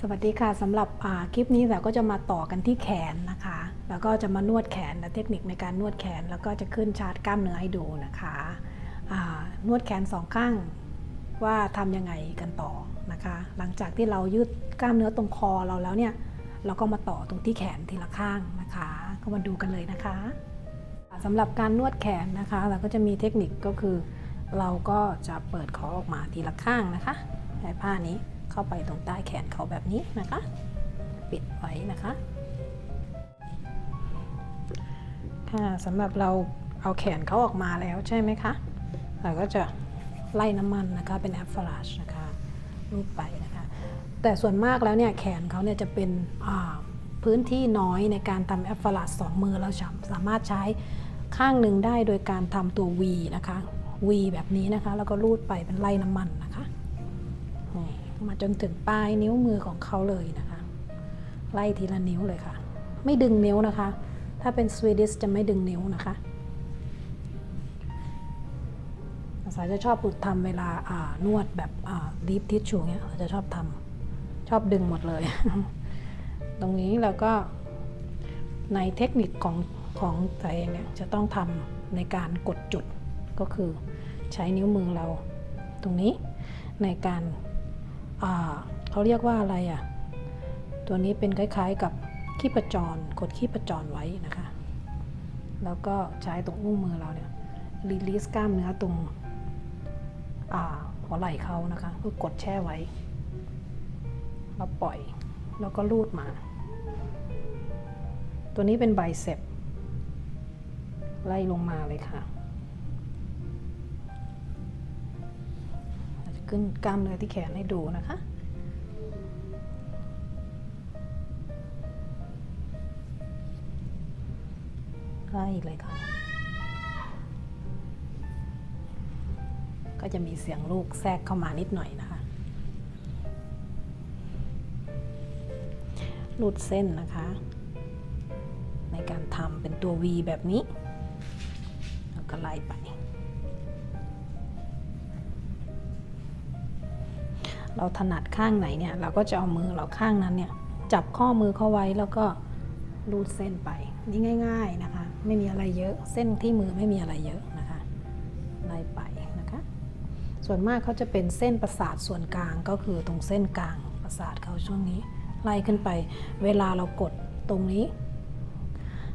สวัสดีค่ะสำหรับคลิปนี้เราก็จะมาต่อกันที่แขนนะคะ แล้วก็จะมานวดแขนและเทคนิคในการนวดแขน แล้วก็จะขึ้นชาร์ตกล้ามเนื้อให้ดูนะคะนวดแขนสองข้างว่าทำยังไงกันต่อนะคะ หลังจากที่เรายืดกล้ามเนื้อตรงคอเราแล้วเนี่ยเราก็มาต่อตรงที่แขนทีละข้างนะคะ ก็มาดูกันเลยนะคะสำหรับการนวดแขนนะคะเราก็จะมีเทคนิคก็คือ เราก็จะเปิดคอออกมาทีละข้างนะคะใช้ผ้านี้ เข้าไปตรงใต้แขนเขาแบบนี้นะคะ ปิดไว้นะคะค่ะสำหรับเราเอาแขนเขาออกมาแล้วใช่ไหมคะเราก็จะไล่น้ำมันนะคะเป็นแอปฟลาชนะคะลูบไปนะคะ แต่ส่วนมากแล้วเนี่ยแขนเขาเนี่ยจะเป็นพื้นที่น้อยในการทำแอปฟลาชสองมือเราสามารถใช้ข้างหนึ่งได้โดยการทำตัว V นะคะ V แบบนี้นะคะ แล้วก็ลูดไปเป็นไล่น้ำมันนะคะ มาจนถึงปลายนิ้วมือของเขาเลยนะคะ ไล่ทีละนิ้วเลยค่ะ ไม่ดึงนิ้วนะคะ ถ้าเป็นสวีดิชจะไม่ดึงนิ้วนะคะอาสายจะชอบทำเวลาอ่านวดแบบดีฟทิชชูเงี้ยเราจะชอบทำชอบดึงหมดเลย ตรงนี้เราก็ในเทคนิคของของตัวเองเนี่ยจะต้องทำในการกดจุดก็คือใช้นิ้วมือเราตรงนี้ในการ เขาเรียกว่าอะไรอะ่ะ ตัวนี้เป็นคล้ายๆกับขี้ประจรกดขี้ประจรไว้นะคะ แล้วก็ใช้ตรงอุ้งมือเราเนี่ยรีลีสกล้ามเนื้อตรงอ่าหัวไหล่เขานะคะคือกดแช่ไว้แล้วปล่อย แล้วก็ลูดมา ตัวนี้เป็นไบเซปไล่ลงมาเลยค่ะ ขึ้นกล้ามเนื้อที่แขนให้ดูนะคะ ไล่เลยค่ะ ก็จะมีเสียงลูกแทรกเข้ามานิดหน่อยนะคะรูดเส้นนะคะ ในการทำเป็นตัว V แบบนี้ แล้วก็ไล่ไป เราถนัดข้างไหนเนี่ย เราก็จะเอามือเราข้างนั้นเนี่ย จับข้อมือเข้าไว้แล้วก็รูดเส้นไป นี่ง่าย ๆนะคะ ไม่มีอะไรเยอะ เส้นที่มือไม่มีอะไรเยอะนะคะไล่ไปนะคะ ส่วนมากเขาจะเป็นเส้นประสาทส่วนกลางก็คือตรงเส้นกลางประสาทเขาช่วงนี้ ไล่ขึ้นไป เวลาเรากดตรงนี้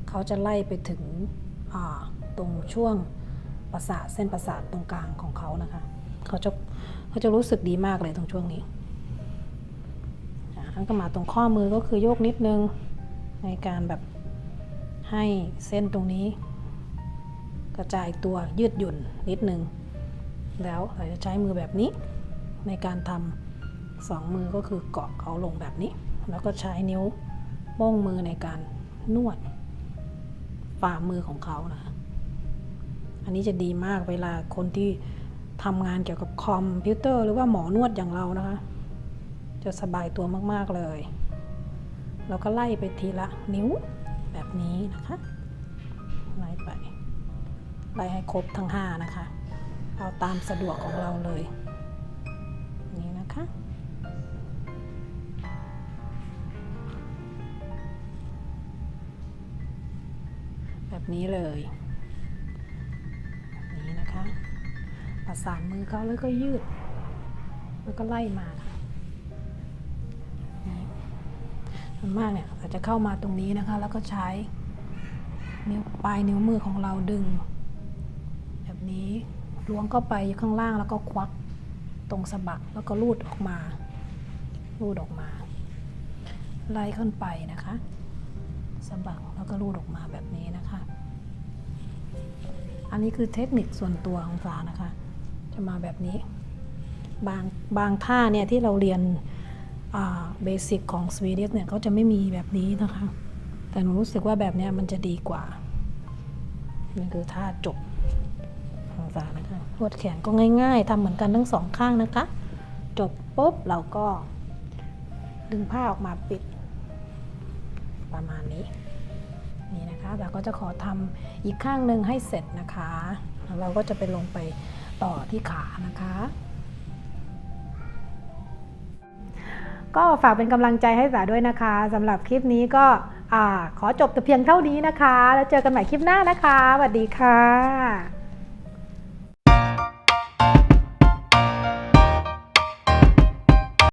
เขาจะไล่ไปถึงตรงช่วงประสาทเส้นประสาทตรงกลางของเขานะคะ เขาจะเขาจะรู้สึกดีมากเลยตรงช่วงนี้ทั้งก็มาตรงข้อมือก็คือโยกนิดนึงในการแบบให้เส้นตรงนี้ กระจายตัวยืดหยุ่นนิดนึง แล้วเราจะใช้มือแบบนี้ ในการทำสองมือก็คือเกาะเขาลงแบบนี้ แล้วก็ใช้นิ้วโป้งมือในการนวดฝ่ามือของเขานะ อันนี้จะดีมากเวลาคนที่ ทำงานเกี่ยวกับคอมพิวเตอร์หรือว่าหมอนวดอย่างเรานะคะ จะสบายตัวมาก ๆ เลย เราก็ไล่ไปทีละนิ้วแบบนี้นะคะไล่ไปไล่ให้ครบทั้ง 5 นะคะ เอาตามสะดวกของเราเลย นี่นะคะ แบบนี้เลย ประสานมือเขาแล้วก็ยืด แล้วก็ไล่มาค่ะส่วนมากเนี่ยเราจะเข้ามาตรงนี้นะคะ แล้วก็ใช้นิ้วปลายนิ้วมือของเราดึง แบบนี้ล้วงเข้าไปอยู่ข้างล่างแล้วก็ควักตรงสะบักแล้วก็ลูดออกมา ลูดออกมา ไล่ขึ้นไปนะคะสะบักแล้วก็ลูดออกมาแบบนี้นะคะ อันนี้คือเทคนิคส่วนตัวของสานะคะ มาแบบนี้ บางบางท่าเนี่ยที่เราเรียนเบสิกของสวีเดนเนี่ยเขาจะไม่มีแบบนี้นะคะ แต่หนูรู้สึกว่าแบบนี้มันจะดีกว่านี่คือท่าจบของสานะคะนวดแขนก็ง่าย ๆทำเหมือนกันทั้งสองข้างนะคะ จบปุ๊บเราก็ ดึงผ้าออกมาปิด ประมาณนี้นี่นะคะเราก็จะขอทำอีกข้างหนึ่งให้เสร็จนะคะ เราก็จะไปลงไป ต่อที่ขานะคะ ก็ฝากเป็นกำลังใจให้สาด้วยนะคะสำหรับคลิปนี้ก็อขอจบแต่เพียงเท่านี้นะคะ แล้วเจอกันใหม่คลิปหน้านะคะสวัสดีค่ะ